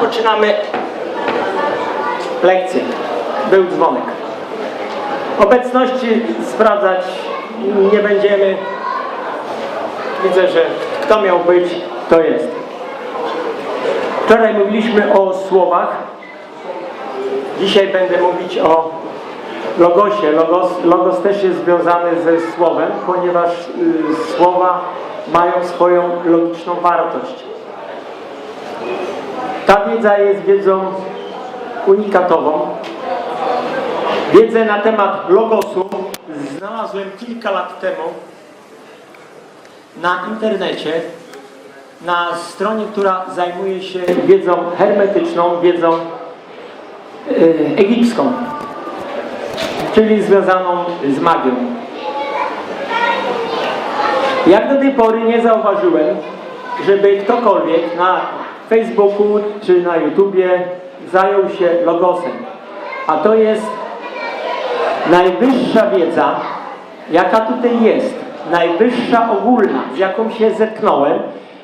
Rozpoczynamy lekcję. Był dzwonek. Obecności sprawdzać nie będziemy. Widzę, że kto miał być, to jest. Wczoraj mówiliśmy o słowach. Dzisiaj będę mówić o logosie. Logos, logos też jest związany ze słowem, ponieważ y, słowa mają swoją logiczną wartość. Ta wiedza jest wiedzą unikatową. Wiedzę na temat logosu znalazłem kilka lat temu na internecie, na stronie, która zajmuje się wiedzą hermetyczną, wiedzą y, egipską, czyli związaną z magią. Jak do tej pory nie zauważyłem, żeby ktokolwiek na Facebooku czy na YouTubie zajął się logosem. A to jest najwyższa wiedza, jaka tutaj jest. Najwyższa ogólna, z jaką się zetknąłem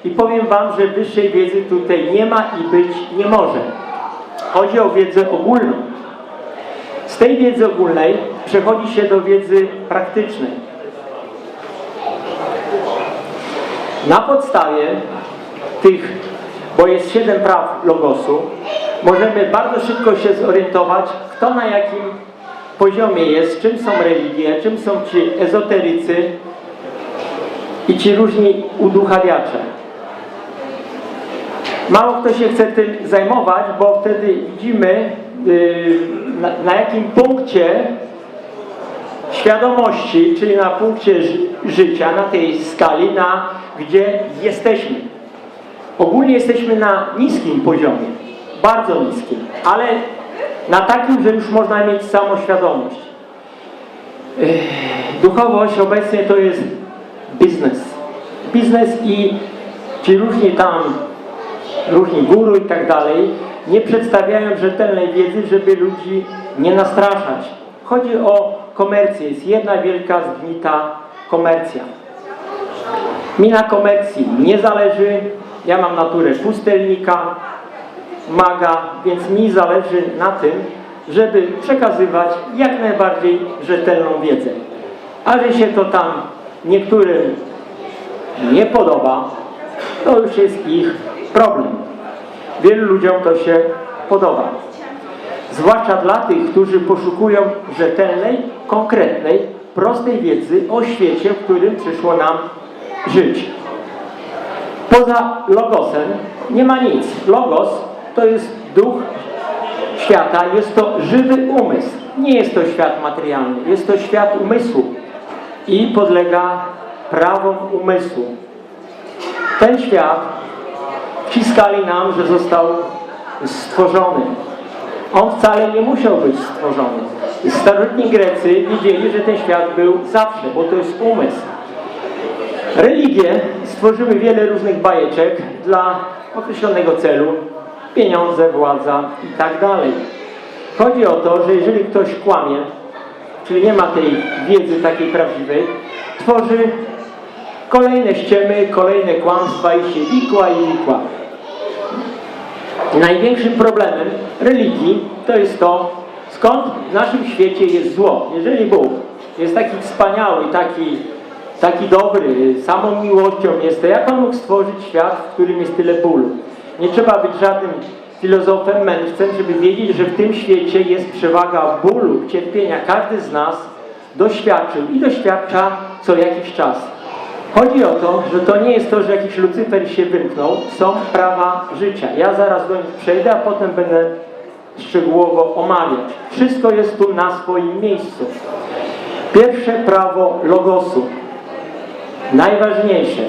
i powiem Wam, że wyższej wiedzy tutaj nie ma i być nie może. Chodzi o wiedzę ogólną. Z tej wiedzy ogólnej przechodzi się do wiedzy praktycznej. Na podstawie tych, bo jest siedem praw logosu, możemy bardzo szybko się zorientować, kto na jakim poziomie jest, czym są religie, czym są ci ezoterycy i ci różni uduchawiacze. Mało kto się chce tym zajmować, bo wtedy widzimy, yy, na, na jakim punkcie świadomości, czyli na punkcie ży życia, na tej skali, na gdzie jesteśmy. Ogólnie jesteśmy na niskim poziomie, bardzo niskim, ale na takim, że już można mieć samoświadomość. Duchowość obecnie to jest biznes. Biznes i ci różni tam, różni guru i tak dalej, nie przedstawiają rzetelnej wiedzy, żeby ludzi nie nastraszać. Chodzi o komercję. Jest jedna wielka, zgnita komercja. Mi na komercji nie zależy. Ja mam naturę pustelnika, maga, więc mi zależy na tym, żeby przekazywać jak najbardziej rzetelną wiedzę. A że się to tam niektórym nie podoba, to już jest ich problem. Wielu ludziom to się podoba. Zwłaszcza dla tych, którzy poszukują rzetelnej, konkretnej, prostej wiedzy o świecie, w którym przyszło nam żyć. Poza logosem nie ma nic. Logos to jest duch świata, jest to żywy umysł. Nie jest to świat materialny, jest to świat umysłu i podlega prawom umysłu. Ten świat wciskali nam, że został stworzony. On wcale nie musiał być stworzony. Starożytni Grecy wiedzieli, że ten świat był zawsze, bo to jest umysł. Religie stworzyły wiele różnych bajeczek dla określonego celu, pieniądze, władza i tak dalej. Chodzi o to, że jeżeli ktoś kłamie, czyli nie ma tej wiedzy takiej prawdziwej, tworzy kolejne ściemy, kolejne kłamstwa i się wikła i wikła. Największym problemem religii to jest to, skąd w naszym świecie jest zło. Jeżeli Bóg jest taki wspaniały, taki, taki dobry, samą miłością jest, to jak On mógł stworzyć świat, w którym jest tyle bólu? Nie trzeba być żadnym filozofem, mędrcem, żeby wiedzieć, że w tym świecie jest przewaga bólu, cierpienia. Każdy z nas doświadczył i doświadcza co jakiś czas. Chodzi o to, że to nie jest to, że jakiś Lucyfer się wymknął, są prawa życia. Ja zaraz do nich przejdę, a potem będę szczegółowo omawiać. Wszystko jest tu na swoim miejscu. Pierwsze prawo logosu. Najważniejsze.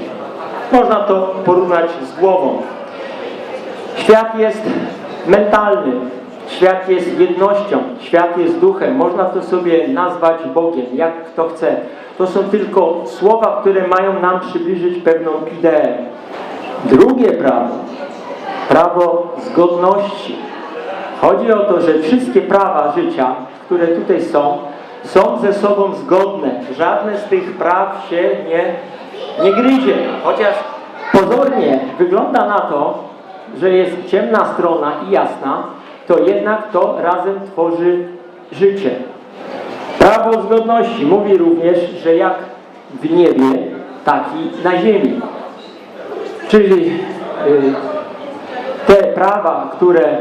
Można to porównać z głową. Świat jest mentalny. Świat jest jednością. Świat jest duchem. Można to sobie nazwać Bogiem, jak kto chce. To są tylko słowa, które mają nam przybliżyć pewną ideę. Drugie prawo, prawo zgodności. Chodzi o to, że wszystkie prawa życia, które tutaj są, są ze sobą zgodne. Żadne z tych praw się nie, nie gryzie. Chociaż pozornie wygląda na to, że jest ciemna strona i jasna, to jednak to razem tworzy życie. Prawo zgodności mówi również, że jak w niebie, tak i na ziemi. Czyli y, te prawa, które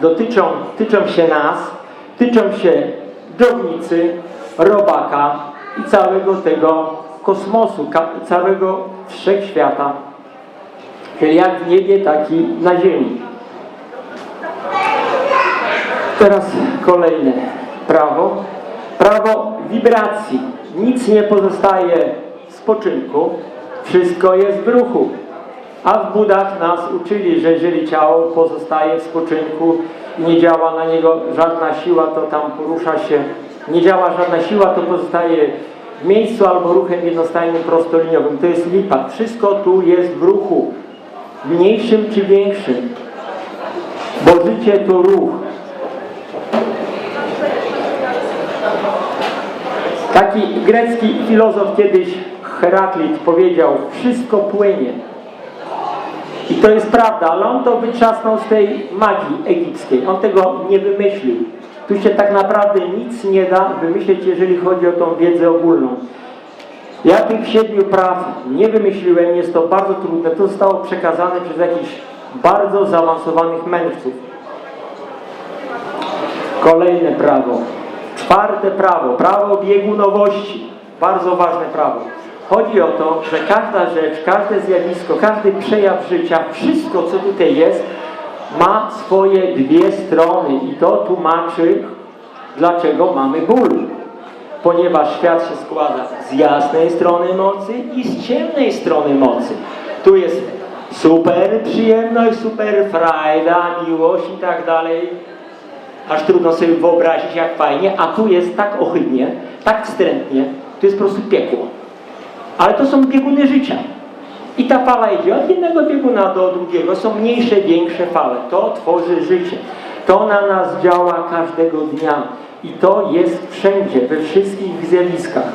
dotyczą tyczą się nas, tyczą się dżownicy, robaka i całego tego kosmosu, całego wszechświata. Czyli jak w niebie, tak i na ziemi. Teraz kolejne prawo. Prawo wibracji. Nic nie pozostaje w spoczynku, wszystko jest w ruchu. A w Budach nas uczyli, że jeżeli ciało pozostaje w spoczynku nie działa na niego żadna siła, to tam porusza się, nie działa żadna siła, to pozostaje w miejscu albo ruchem jednostajnym prostoliniowym. To jest lipa. Wszystko tu jest w ruchu, mniejszym czy większym. Bo życie to ruch. Taki grecki filozof kiedyś, Heraklit, powiedział, wszystko płynie. To jest prawda, ale on to wytrzasnął z tej magii egipskiej. On tego nie wymyślił. Tu się tak naprawdę nic nie da wymyślić, jeżeli chodzi o tą wiedzę ogólną. Ja tych siedmiu praw nie wymyśliłem, jest to bardzo trudne. To zostało przekazane przez jakichś bardzo zaawansowanych mędrców. Kolejne prawo. Czwarte prawo. Prawo biegunowości. Bardzo ważne prawo. Chodzi o to, że każda rzecz, każde zjawisko, każdy przejaw życia, wszystko co tutaj jest, ma swoje dwie strony i to tłumaczy, dlaczego mamy ból. Ponieważ świat się składa z jasnej strony mocy i z ciemnej strony mocy. Tu jest super przyjemność, super frajda, miłość i tak dalej. Aż trudno sobie wyobrazić jak fajnie, a tu jest tak ohydnie, tak wstrętnie, to jest po prostu piekło. Ale to są bieguny życia. I ta fala idzie od jednego bieguna do drugiego. Są mniejsze, większe fale. To tworzy życie. To na nas działa każdego dnia. I to jest wszędzie, we wszystkich zjawiskach.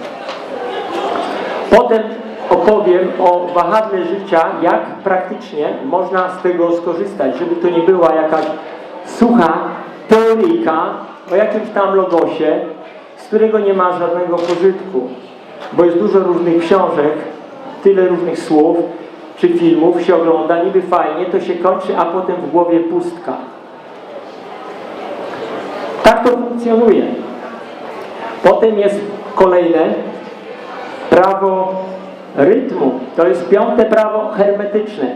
Potem opowiem o wahadle życia, jak praktycznie można z tego skorzystać, żeby to nie była jakaś sucha teoryjka o jakimś tam logosie, z którego nie ma żadnego pożytku bo jest dużo różnych książek, tyle różnych słów czy filmów się ogląda, niby fajnie, to się kończy, a potem w głowie pustka. Tak to funkcjonuje. Potem jest kolejne prawo rytmu. To jest piąte prawo hermetyczne.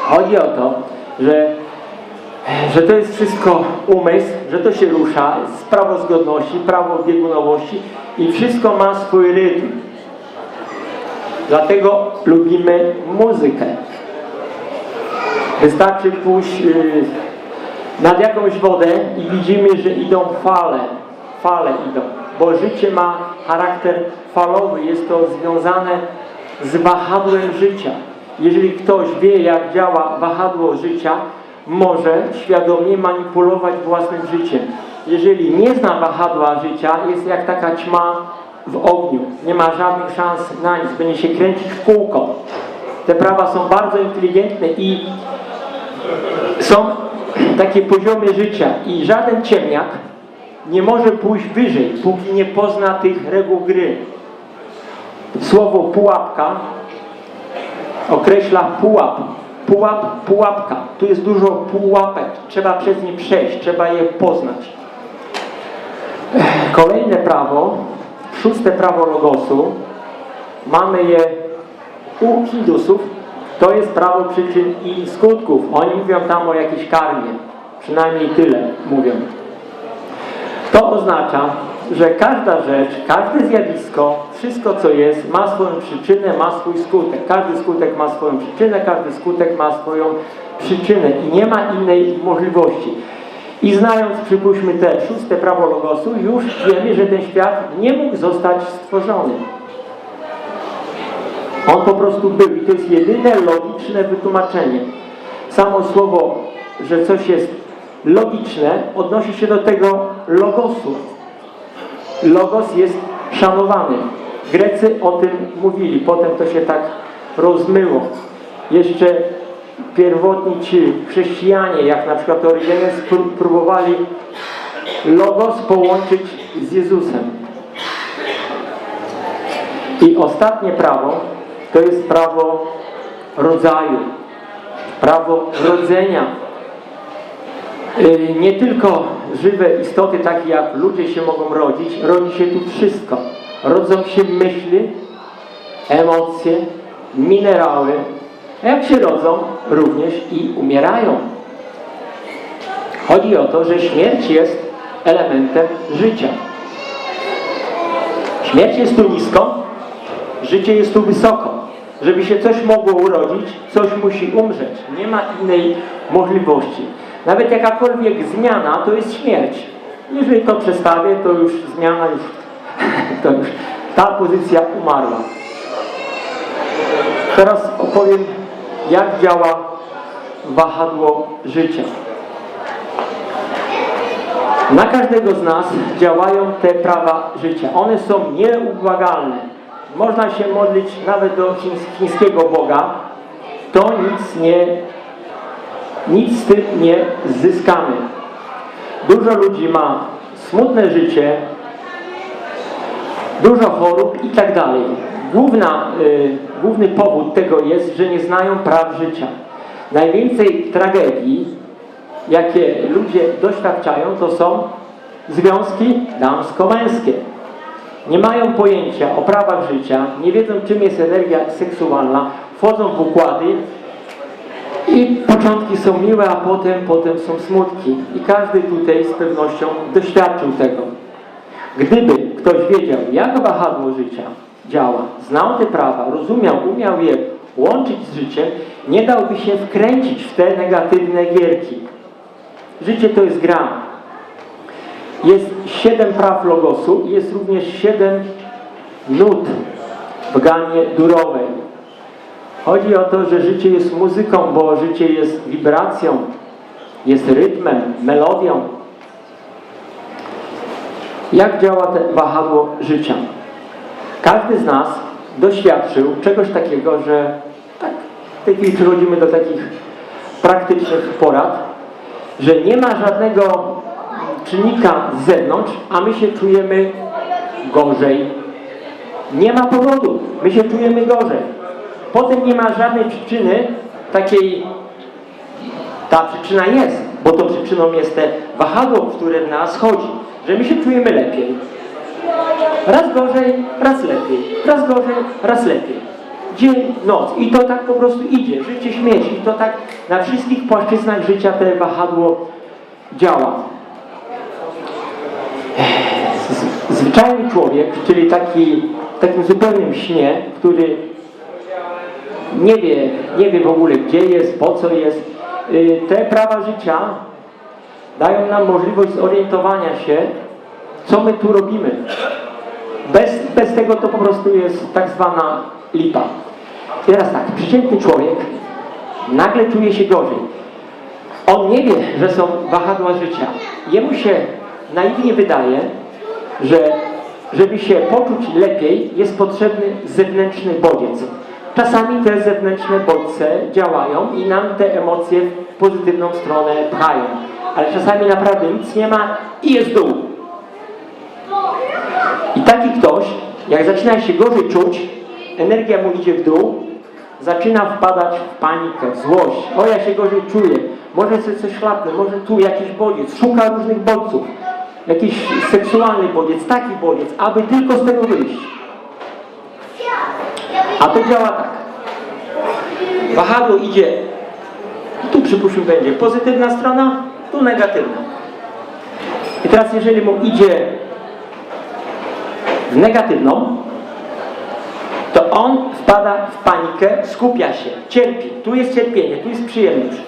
Chodzi o to, że że to jest wszystko umysł, że to się rusza, jest prawo zgodności, prawo biegunowości i wszystko ma swój rytm. Dlatego lubimy muzykę. Wystarczy pójść yy, nad jakąś wodę i widzimy, że idą fale. Fale idą, bo życie ma charakter falowy. Jest to związane z wahadłem życia. Jeżeli ktoś wie, jak działa wahadło życia, może świadomie manipulować własnym życiem. Jeżeli nie zna wahadła życia, jest jak taka ćma w ogniu. Nie ma żadnych szans na nic, będzie się kręcić w kółko. Te prawa są bardzo inteligentne i są takie poziomy życia i żaden ciemniak nie może pójść wyżej, póki nie pozna tych reguł gry. Słowo pułapka określa pułap. Pułap, pułapka. Tu jest dużo pułapek. Trzeba przez nie przejść, trzeba je poznać. Kolejne prawo, szóste prawo logosu. Mamy je u Hindusów. To jest prawo przyczyn i skutków. Oni mówią tam o jakiejś karmie. Przynajmniej tyle mówią. To oznacza, że każda rzecz, każde zjawisko, wszystko co jest, ma swoją przyczynę, ma swój skutek. Każdy skutek ma swoją przyczynę, każdy skutek ma swoją przyczynę i nie ma innej możliwości. I znając, przypuśćmy, te szóste prawo logosu, już wiemy, że ten świat nie mógł zostać stworzony. On po prostu był i to jest jedyne logiczne wytłumaczenie. Samo słowo, że coś jest logiczne, odnosi się do tego logosu. Logos jest szanowany. Grecy o tym mówili, potem to się tak rozmyło. Jeszcze pierwotni ci chrześcijanie, jak na przykład Orygenes, pró- próbowali Logos połączyć z Jezusem. I ostatnie prawo to jest prawo rodzaju, prawo rodzenia. Y, Nie tylko żywe istoty, takie jak ludzie się mogą rodzić, rodzi się tu wszystko. Rodzą się myśli, emocje, minerały, a jak się rodzą, również i umierają. Chodzi o to, że śmierć jest elementem życia. Śmierć jest tu nisko, życie jest tu wysoko. Żeby się coś mogło urodzić, coś musi umrzeć. Nie ma innej możliwości. Nawet jakakolwiek zmiana to jest śmierć. Jeżeli to przestawię, to już zmiana już, to już ta pozycja umarła. Teraz opowiem, jak działa wahadło życia. Na każdego z nas działają te prawa życia. One są nieubłagalne. Można się modlić nawet do chińs- chińskiego Boga. To nic nie, nic z tym nie zyskamy. Dużo ludzi ma smutne życie, dużo chorób i tak dalej. Główna, y, główny powód tego jest, że nie znają praw życia. Najwięcej tragedii, jakie ludzie doświadczają, to są związki damsko-męskie. Nie mają pojęcia o prawach życia, nie wiedzą czym jest energia seksualna, wchodzą w układy i początki są miłe, a potem, potem są smutki. I każdy tutaj z pewnością doświadczył tego. Gdyby ktoś wiedział, jak wahadło życia działa, znał te prawa, rozumiał, umiał je łączyć z życiem, nie dałby się wkręcić w te negatywne gierki. Życie to jest gra. Jest siedem praw logosu i jest również siedem nut w gamie durowej. Chodzi o to, że życie jest muzyką, bo życie jest wibracją, jest rytmem, melodią. Jak działa te wahadło życia? Każdy z nas doświadczył czegoś takiego, że tak, w tej chwili przechodzimy do takich praktycznych porad, że nie ma żadnego czynnika z zewnątrz, a my się czujemy gorzej. Nie ma powodu, my się czujemy gorzej. Potem nie ma żadnej przyczyny takiej, ta przyczyna jest, bo to przyczyną jest te wahadło, które w nas chodzi, że my się czujemy lepiej. Raz gorzej, raz lepiej. Raz gorzej, raz lepiej. Dzień, noc. I to tak po prostu idzie. Życie, śmierć. I to tak na wszystkich płaszczyznach życia te wahadło działa. Zwyczajny człowiek, czyli taki w takim zupełnym śnie, który nie wie, nie wie w ogóle gdzie jest, po co jest. Y, Te prawa życia dają nam możliwość zorientowania się, co my tu robimy. Bez, bez tego to po prostu jest tak zwana lipa. I teraz tak, przeciętny człowiek nagle czuje się gorzej. On nie wie, że są wahadła życia. Jemu się naiwnie wydaje, że żeby się poczuć lepiej, jest potrzebny zewnętrzny bodziec. Czasami te zewnętrzne bodźce działają i nam te emocje w pozytywną stronę pchają. Ale czasami naprawdę nic nie ma i jest dół. I taki ktoś, jak zaczyna się gorzej czuć, energia mu idzie w dół, zaczyna wpadać w panikę, w złość. O, ja się gorzej czuję. Może sobie coś chlapnę, może tu jakiś bodziec. Szuka różnych bodźców. Jakiś seksualny bodziec, taki bodziec, aby tylko z tego wyjść. A to działa tak. Wahadło idzie, tu przypuśćmy będzie pozytywna strona, tu negatywna. I teraz jeżeli mu idzie negatywną, to on wpada w panikę, skupia się, cierpi. Tu jest cierpienie, tu jest przyjemność.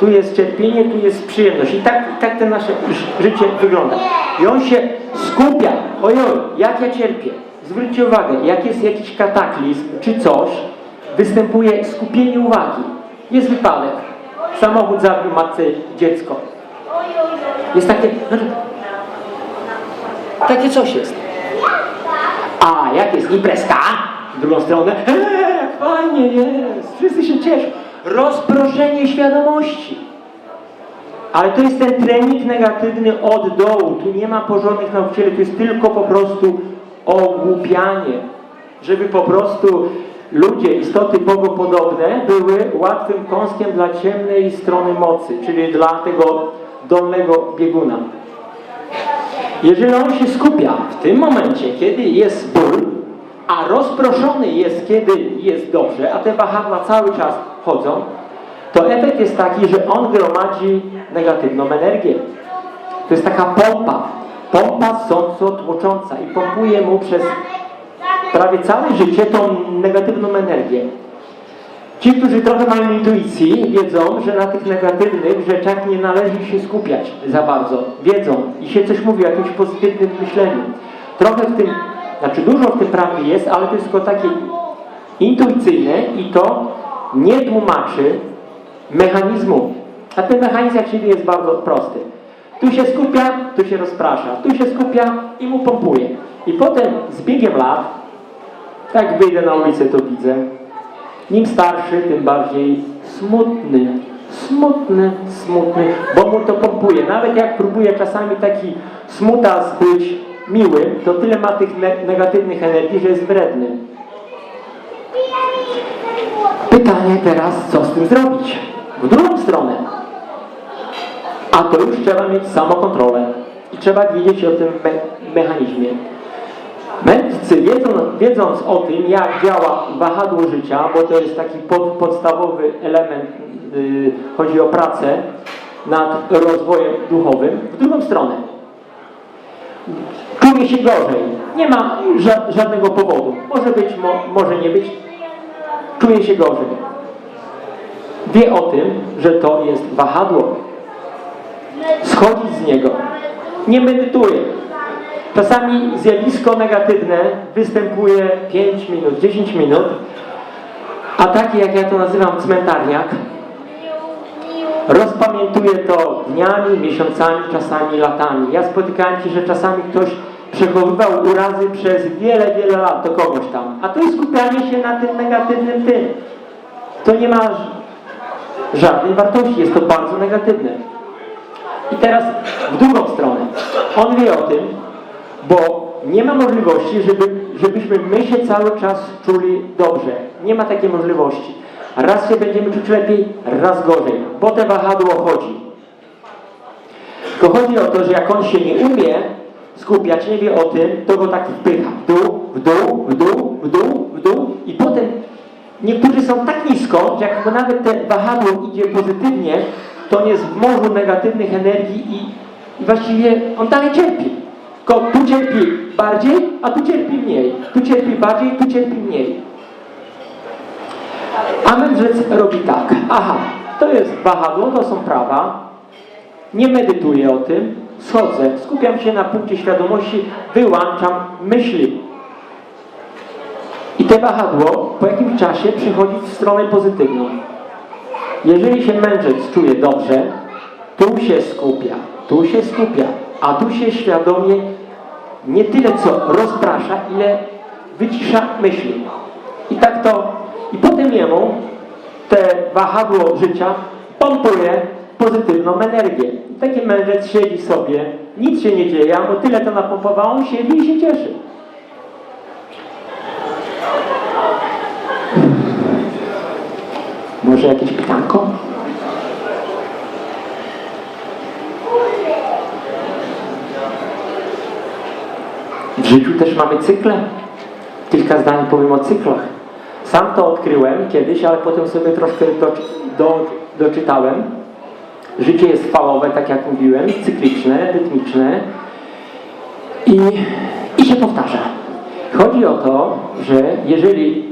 Tu jest cierpienie, tu jest przyjemność. I tak, tak to nasze życie wygląda. I on się skupia. Ojoj, jak ja cierpię. Zwróćcie uwagę, jak jest jakiś kataklizm czy coś, występuje skupienie uwagi. Jest wypadek. Samochód zabił matce dziecko. Jest takie, znaczy, takie coś jest. A jak jest imprezka, w drugą stronę, eee, fajnie jest, wszyscy się cieszą. rozproszenie świadomości. Ale to jest ten trening negatywny od dołu. Tu nie ma porządnych nauczycieli, to jest tylko po prostu ogłupianie. Żeby po prostu ludzie, istoty bogopodobne były łatwym kąskiem dla ciemnej strony mocy, czyli dla tego dolnego bieguna. Jeżeli on się skupia w tym momencie, kiedy jest ból, a rozproszony jest, kiedy jest dobrze, a te wahadła cały czas chodzą, to efekt jest taki, że on gromadzi negatywną energię. To jest taka pompa, pompa sąco-tłocząca i pompuje mu przez prawie całe życie tą negatywną energię. Ci, którzy trochę mają intuicji, wiedzą, że na tych negatywnych rzeczach nie należy się skupiać za bardzo. Wiedzą i się coś mówi o jakimś pozytywnym myśleniu. Trochę w tym, znaczy dużo w tym prawdy jest, ale to jest tylko takie intuicyjne i to nie tłumaczy mechanizmu. A ten mechanizm jak się wie jest bardzo prosty. Tu się skupia, tu się rozprasza. Tu się skupia i mu pompuje. I potem z biegiem lat, jak wyjdę na ulicę, to widzę, im starszy, tym bardziej smutny. Smutny, smutny, bo mu to pompuje. Nawet jak próbuje czasami taki smutas być miły, to tyle ma tych ne negatywnych energii, że jest wredny. Pytanie teraz, co z tym zrobić? W drugą stronę. A to już trzeba mieć samokontrolę. I trzeba wiedzieć o tym me mechanizmie. Mędrcy, wiedząc, wiedząc o tym, jak działa wahadło życia, bo to jest taki pod, podstawowy element, yy, chodzi o pracę nad rozwojem duchowym, w drugą stronę. Czuje się gorzej. Nie ma ża żadnego powodu. Może być, mo może nie być. Czuje się gorzej. Wie o tym, że to jest wahadło. Schodzi z niego. Nie medytuje. Czasami zjawisko negatywne występuje 5 minut, 10 minut, a takie jak ja to nazywam cmentarniak, rozpamiętuje to dniami, miesiącami, czasami latami. Ja spotykałem się, że czasami ktoś przechowywał urazy przez wiele, wiele lat do kogoś tam. A to jest skupianie się na tym negatywnym tym. To nie ma żadnej wartości, jest to bardzo negatywne. I teraz w drugą stronę. On wie o tym, bo nie ma możliwości, żeby, żebyśmy my się cały czas czuli dobrze. Nie ma takiej możliwości. Raz się będziemy czuć lepiej, raz gorzej, bo te wahadło chodzi. Tylko chodzi o to, że jak on się nie umie skupiać, nie wie o tym, to go tak wpycha w dół, w dół, w dół, w dół, w dół i potem niektórzy są tak nisko, że jak nawet te wahadło idzie pozytywnie, to on jest w morzu negatywnych energii i, i właściwie on dalej cierpi. Tylko tu cierpi bardziej, a tu cierpi mniej. Tu cierpi bardziej, tu cierpi mniej. A mędrzec robi tak. Aha, to jest wahadło, to są prawa. Nie medytuję o tym. Schodzę, skupiam się na punkcie świadomości, wyłączam myśli. I te wahadło po jakimś czasie przychodzi w stronę pozytywną. Jeżeli się mędrzec czuje dobrze, tu się skupia, tu się skupia, a tu się świadomie nie tyle co rozprasza, ile wycisza myśli. I tak to, i potem jemu te wahadło życia pompuje pozytywną energię. Taki mędrzec siedzi sobie, nic się nie dzieje, a mu tyle to napompowało, on siedzi i się cieszy. Może jakieś pytanko? W życiu też mamy cykle. Kilka zdań powiem o cyklach. Sam to odkryłem kiedyś, ale potem sobie troszkę do, do, doczytałem. Życie jest falowe, tak jak mówiłem, cykliczne, rytmiczne i, i się powtarza. Chodzi o to, że jeżeli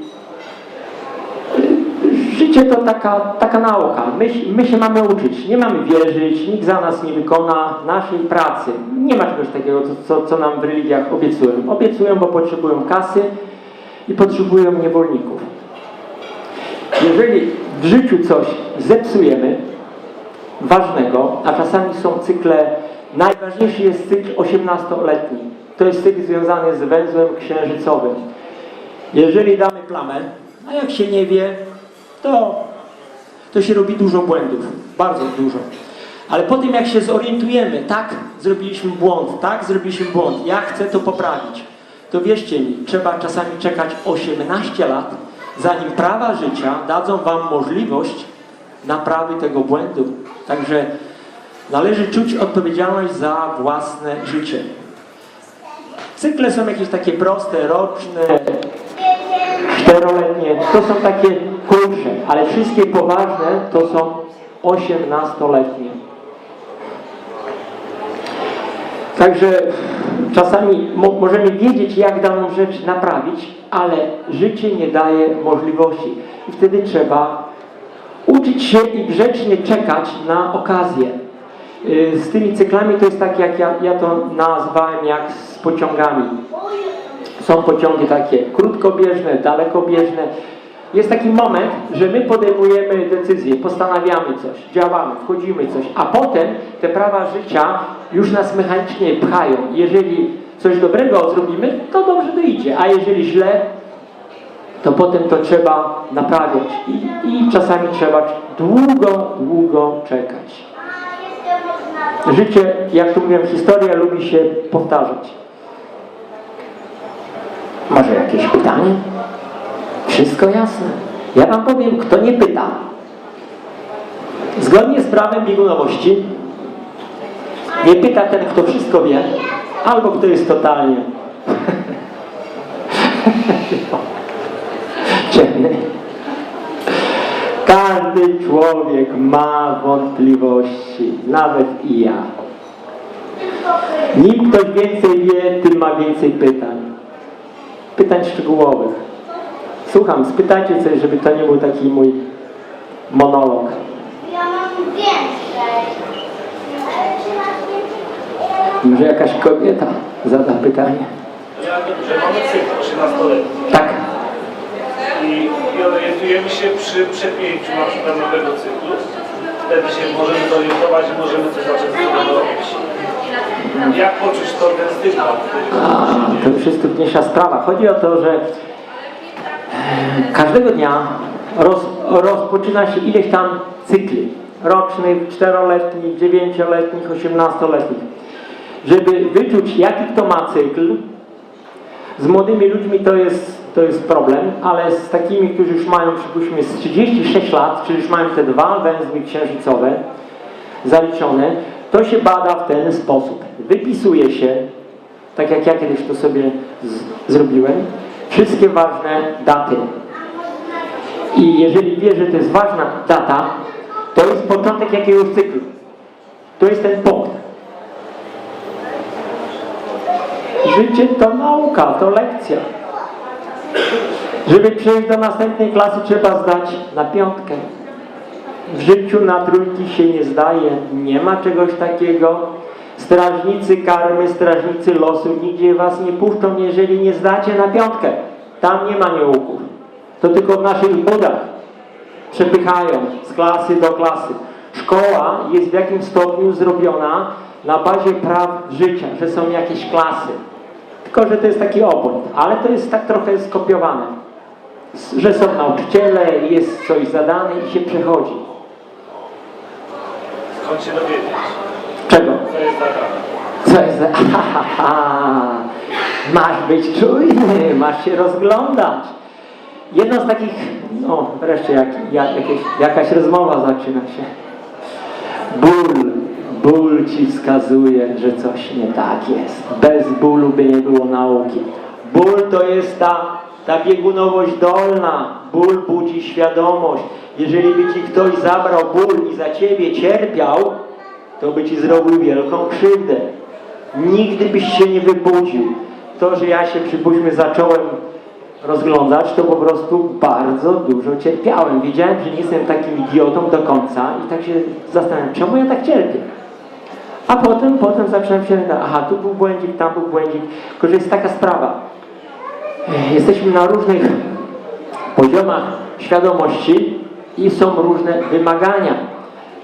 Życie to taka, taka nauka. My, my się mamy uczyć, nie mamy wierzyć, nikt za nas nie wykona naszej pracy. Nie ma czegoś takiego, co, co, nam w religiach obiecują. Obiecują, bo potrzebują kasy i potrzebują niewolników. Jeżeli w życiu coś zepsujemy, ważnego, a czasami są cykle, najważniejszy jest cykl 18-letni. To jest cykl związany z węzłem księżycowym. Jeżeli damy plamę, a jak się nie wie, to to się robi dużo błędów, bardzo dużo. Ale po tym jak się zorientujemy, tak, zrobiliśmy błąd, tak, zrobiliśmy błąd, ja chcę to poprawić, to wierzcie mi, trzeba czasami czekać 18 lat, zanim prawa życia dadzą Wam możliwość naprawy tego błędu. Także należy czuć odpowiedzialność za własne życie. Cykle są jakieś takie proste, roczne, czteroletnie. To są takie krótsze, ale wszystkie poważne to są osiemnastoletnie. Także czasami mo możemy wiedzieć, jak daną rzecz naprawić, ale życie nie daje możliwości. I wtedy trzeba uczyć się i grzecznie czekać na okazję. Y, Z tymi cyklami to jest tak, jak ja, ja to nazwałem, jak z pociągami. Są pociągi takie krótkobieżne, dalekobieżne. Jest taki moment, że my podejmujemy decyzję, postanawiamy coś, działamy, wchodzimy coś, a potem te prawa życia już nas mechanicznie pchają. Jeżeli coś dobrego zrobimy, to dobrze to idzie, a jeżeli źle, to potem to trzeba naprawiać. I, i czasami trzeba długo, długo czekać. Życie, jak tu mówiłem, historia lubi się powtarzać. Może jakieś pytanie? Wszystko jasne. Ja wam powiem, kto nie pyta. Zgodnie z prawem biegunowości nie pyta ten, kto wszystko wie, albo kto jest totalnie ciemny. Każdy człowiek ma wątpliwości, nawet i ja. Nim ktoś więcej wie, tym ma więcej pytań. Pytań szczegółowych. Słucham, spytajcie coś, żeby to nie był taki mój monolog. Ja mam więcej. Ale czy masz więcej? Może jakaś kobieta zada pytanie. Ja dobrze, mamy cykl 13-letni Tak, i, i orientujemy się przy przepięciu na przykład nowego cyklu. Wtedy się możemy zorientować i możemy coś zacząć z tego robić. Jak poczuć to ten to już jest trudniejsza sprawa. Chodzi o to, że e, każdego dnia roz, rozpoczyna się ileś tam cykli. Rocznych, czteroletnich, dziewięcioletnich, osiemnastoletnich. Żeby wyczuć, jaki kto ma cykl, z młodymi ludźmi to jest, to jest problem, ale z takimi, którzy już mają, przypuśćmy, z 36 lat, czyli już mają te dwa węzły księżycowe zaliczone, to się bada w ten sposób. Wypisuje się, tak jak ja kiedyś to sobie zrobiłem, wszystkie ważne daty. I jeżeli wie, że to jest ważna data, to jest początek jakiegoś cyklu. To jest ten punkt. Życie to nauka, to lekcja. Żeby przejść do następnej klasy trzeba zdać na piątkę. W życiu na trójki się nie zdaje. Nie ma czegoś takiego. Strażnicy karmy, strażnicy losu nigdzie was nie puszczą, jeżeli nie zdacie na piątkę. Tam nie ma nieuków. To tylko w naszych budach. Przepychają z klasy do klasy. Szkoła jest w jakimś stopniu zrobiona na bazie praw życia, że są jakieś klasy. Tylko, że to jest taki obłęd, ale to jest tak trochę skopiowane. Że są nauczyciele, jest coś zadane i się przechodzi. Skąd się dowiedzieć? Czego? Co jest zadane? Co jest za... Masz być czujny, masz się rozglądać. Jedno z takich, no wreszcie jak, jak, jakieś, jakaś rozmowa zaczyna się. Ból, ból ci wskazuje, że coś nie tak jest. Bez bólu by nie było nauki. Ból to jest ta, ta biegunowość dolna. Ból budzi świadomość. Jeżeli by ci ktoś zabrał ból i za ciebie cierpiał, to by ci zrobił wielką krzywdę. Nigdy byś się nie wybudził. To, że ja się przypuśćmy zacząłem rozglądać, to po prostu bardzo dużo cierpiałem. Wiedziałem, że nie jestem takim idiotą do końca i tak się zastanawiam, czemu ja tak cierpię. A potem, potem zacząłem się, aha, tu był błędzik, tam był błędzik. Tylko, że jest taka sprawa. Jesteśmy na różnych poziomach świadomości i są różne wymagania.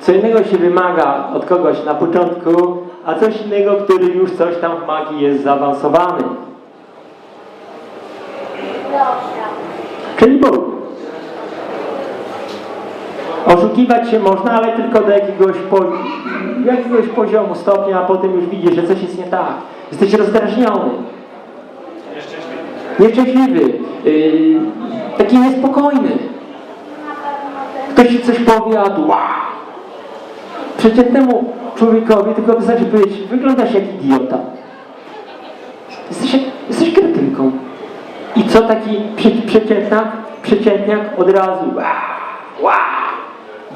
Co innego się wymaga od kogoś na początku, a coś innego, który już coś tam w magii jest zaawansowany. Czyli Bóg. Oszukiwać się można, ale tylko do jakiegoś, po, jakiegoś poziomu, stopnia, a potem już widzisz, że coś jest nie tak. Jesteś rozdrażniony, Nieszczęśliwy, yy, taki niespokojny. Ktoś ci coś powie, a tu ła! Przeciętnemu człowiekowi tylko wystarczy powiedzieć, wyglądasz jak idiota. Jesteś, jesteś kretynką. I co taki prze, przeciętnak, przeciętniak od razu ła, ła,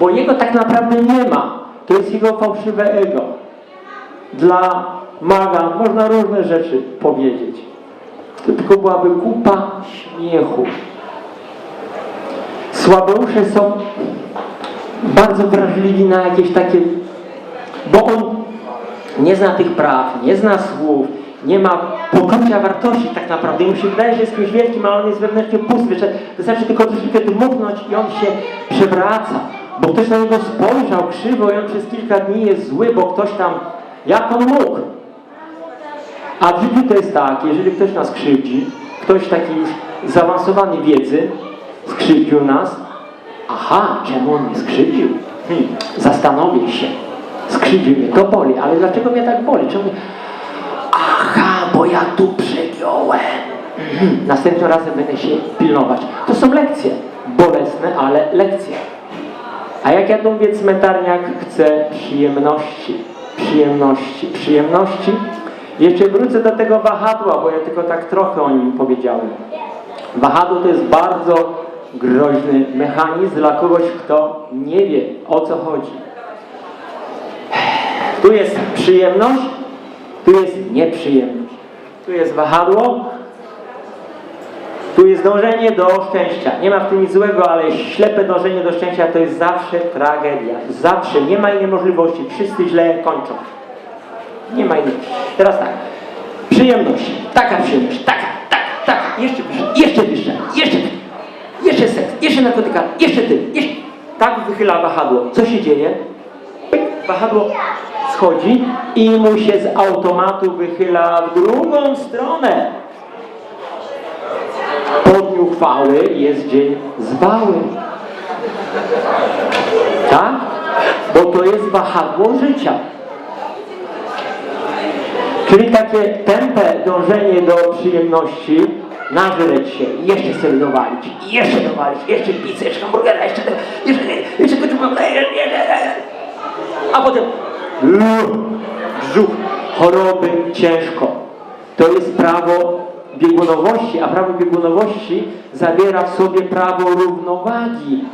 bo jego tak naprawdę nie ma. To jest jego fałszywe ego. Dla maga można różne rzeczy powiedzieć. Tylko byłaby kupa śmiechu. Słabeusze są bardzo wrażliwi na jakieś takie, bo on nie zna tych praw, nie zna słów, nie ma poczucia wartości tak naprawdę. Mu się wydaje, że jest kimś wielkim, a on jest wewnętrznie pusty. Wystarczy tylko troszeczkę dmuchnąć i on się przewraca. Bo ktoś na niego spojrzał krzywo i on przez kilka dni jest zły, bo ktoś tam, jak on mógł? A w życiu to jest tak, jeżeli ktoś nas krzywdzi, ktoś taki już zaawansowany wiedzy skrzywdził nas, aha, czemu on mnie skrzywdził? Hmm, zastanowię się. Skrzywdził mnie, to boli, ale dlaczego mnie tak boli? Czemu... Aha, bo ja tu przegiąłem. Mhm, Następnym razem będę się pilnować. To są lekcje. Bolesne, ale lekcje. A jak ja to mówię, cmentarniak chce przyjemności, przyjemności, przyjemności. Jeszcze wrócę do tego wahadła, bo ja tylko tak trochę o nim powiedziałem. Wahadło to jest bardzo groźny mechanizm dla kogoś, kto nie wie o co chodzi. Tu jest przyjemność, tu jest nieprzyjemność. Tu jest wahadło, tu jest dążenie do szczęścia. Nie ma w tym nic złego, ale ślepe dążenie do szczęścia to jest zawsze tragedia. Zawsze. Nie ma innej możliwości. Wszyscy źle kończą. Nie ma innej. Teraz tak. Przyjemność. Taka przyjemność. Taka, taka, taka. Jeszcze wyższa. Jeszcze wyższa. Jeszcze Jeszcze seks. Jeszcze narkotyka. Jeszcze ty. Jeszcze. Tak wychyla wahadło. Co się dzieje? Wahadło schodzi i mu się z automatu wychyla w drugą stronę. Po dniu chwały jest dzień zwały. Tak? Bo to jest wahadło życia. Czyli takie tępe dążenie do przyjemności, nażreć się, jeszcze sobie dowalić, jeszcze dowalić, jeszcze pizzę, jeszcze hamburgera, jeszcze, jeszcze, jeszcze jeszcze, jeszcze, a potem brzuch, choroby, ciężko. To jest prawo biegunowości, a prawo biegunowości zawiera w sobie prawo równowagi.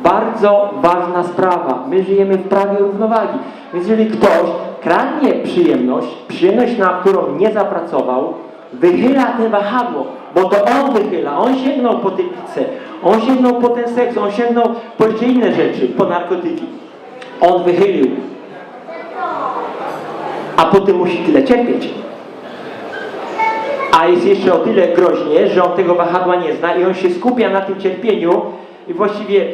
Bardzo ważna sprawa. My żyjemy w prawie równowagi. Więc jeżeli ktoś kradnie przyjemność, przyjemność, na którą nie zapracował, wychyla te wahadło, bo to on wychyla, on sięgnął po tę pizzę, on sięgnął po ten seks, on sięgnął po jeszcze inne rzeczy, po narkotyki. On wychylił. A potem musi tyle cierpieć. A jest jeszcze o tyle groźnie, że on tego wahadła nie zna i on się skupia na tym cierpieniu i właściwie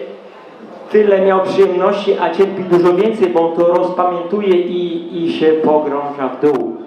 tyle miał przyjemności, a cierpi dużo więcej, bo on to rozpamiętuje i, i się pogrąża w dół.